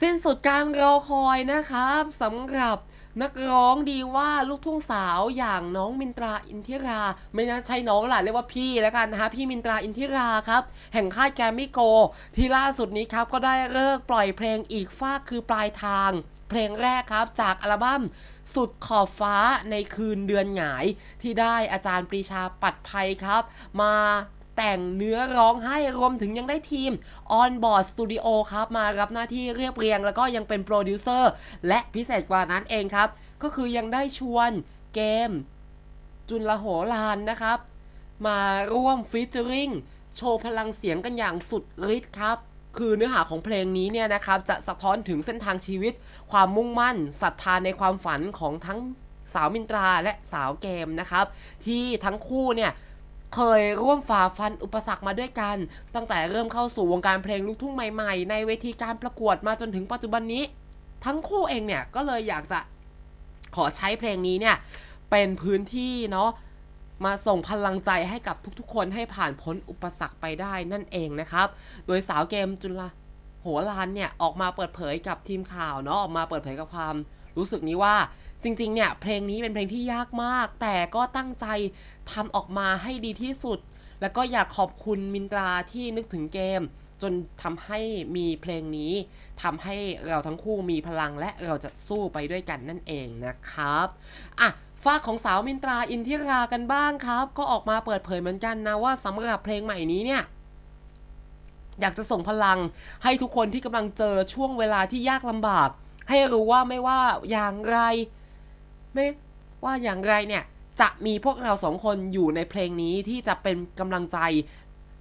สิ้นสุดการรอคอยนะครับสำหรับนักร้องดีว่าลูกทุ่งสาวอย่างน้องมินตราอินทิรา ไม่น่าใช่น้องหล่ะเรียกว่าพี่แล้วกันนะฮะพี่มินตราอินทิราครับ แห่งค่ายแกรมมี่โก ที่ล่าสุดนี้ครับก็ได้เลิกปล่อยเพลงอีกฟากคือปลายทาง เพลงแรกครับจากอัลบั้มสุดขอบฟ้าในคืนเดือนหงาย ที่ได้อาจารย์ปรีชาปัดภัยครับ มา แต่งเนื้อร้องให้รวมถึงยังได้ทีม On Board Studio ครับมารับหน้าที่เรียบเรียง แล้วก็ยังเป็นโปรดิวเซอร์และพิเศษกว่านั้นเองครับ ก็คือยังได้ชวนเกม จุลโหรานนะครับ มาร่วมฟีเจอริงโชว์พลังเสียงกันอย่างสุดฤทธิ์ครับ คือเนื้อหาของเพลงนี้เนี่ยนะครับ จะสะท้อนถึงเส้นทางชีวิต ความมุ่งมั่นศรัทธาในความฝันของทั้งสาวมินตราและสาวเกมนะครับ ที่ทั้งคู่เนี่ย เคยร่วมฝ่าฟันอุปสรรคมาด้วยกัน ตั้งแต่เริ่มเข้าสู่วงการเพลงลูกทุ่งใหม่ๆ ในเวทีการประกวดมาจนถึงปัจจุบันนี้ ทั้งคู่เองเนี่ยก็เลยอยากจะขอใช้เพลงนี้เนี่ยเป็นพื้นที่เนาะมาส่งพลังใจให้กับทุกๆ คนให้ผ่านพ้นอุปสรรคไปได้นั่นเองนะครับ โดยสาวเกมจุลโหรานเนี่ยออกมาเปิดเผยกับทีมข่าวเนาะออกมาเปิดเผยกับความ รู้สึกนี้ว่าจริงๆเนี่ยเพลงนี้เป็นเพลงที่ยากมาก แต่ก็ตั้งใจทำออกมาให้ดีที่สุด แล้วก็อยากขอบคุณมินตราที่นึกถึงเกม จนทำให้มีเพลงนี้ทำให้เราทั้งคู่มีพลังและเราจะสู้ไปด้วยกันนั่นเองนะครับอะฝากของสาวมินตราอินทิรากันบ้างครับ ก็ออกมาเปิดเผยเหมือนกันนะว่าสำหรับเพลงใหม่นี้เนี่ยอยากจะส่งพลังให้ทุกคนที่กำลังเจอช่วงเวลาที่ยากลำบาก ให้รู้ว่าไม่ว่าอย่างไร ไม่ว่าอย่างไรเนี่ย จะมีพวกเราสองคนอยู่ในเพลงนี้ที่จะเป็นกำลังใจ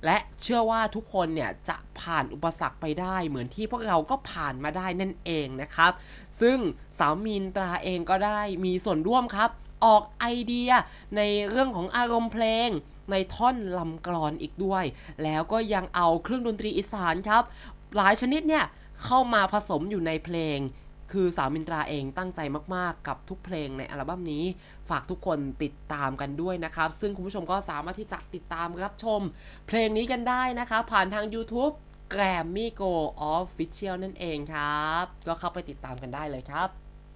และเชื่อว่าทุกคนเนี่ยจะผ่านอุปสรรคไปได้ เหมือนที่พวกเราก็ผ่านมาได้นั่นเองนะครับ ซึ่งสาวมีนตราเองก็ได้มีส่วนร่วมครับ ออกไอเดียในเรื่องของอารมณ์เพลงในท่อนลำกรอนอีกด้วย แล้วก็ยังเอาเครื่องดนตรีอีสานครับ หลายชนิดเนี่ยเข้ามาผสมอยู่ในเพลง คือสาวมินตราเองตั้งใจมากๆ กับทุกเพลงในอัลบั้มนี้ ฝากทุกคนติดตามกันด้วยนะครับ ซึ่งคุณผู้ชมก็สามารถที่จะติดตามรับชม เพลงนี้กันได้นะครับผ่านทาง YouTube Grammy Go Official นั่นเองครับ ก็เข้าไปติดตามกันได้เลยครับ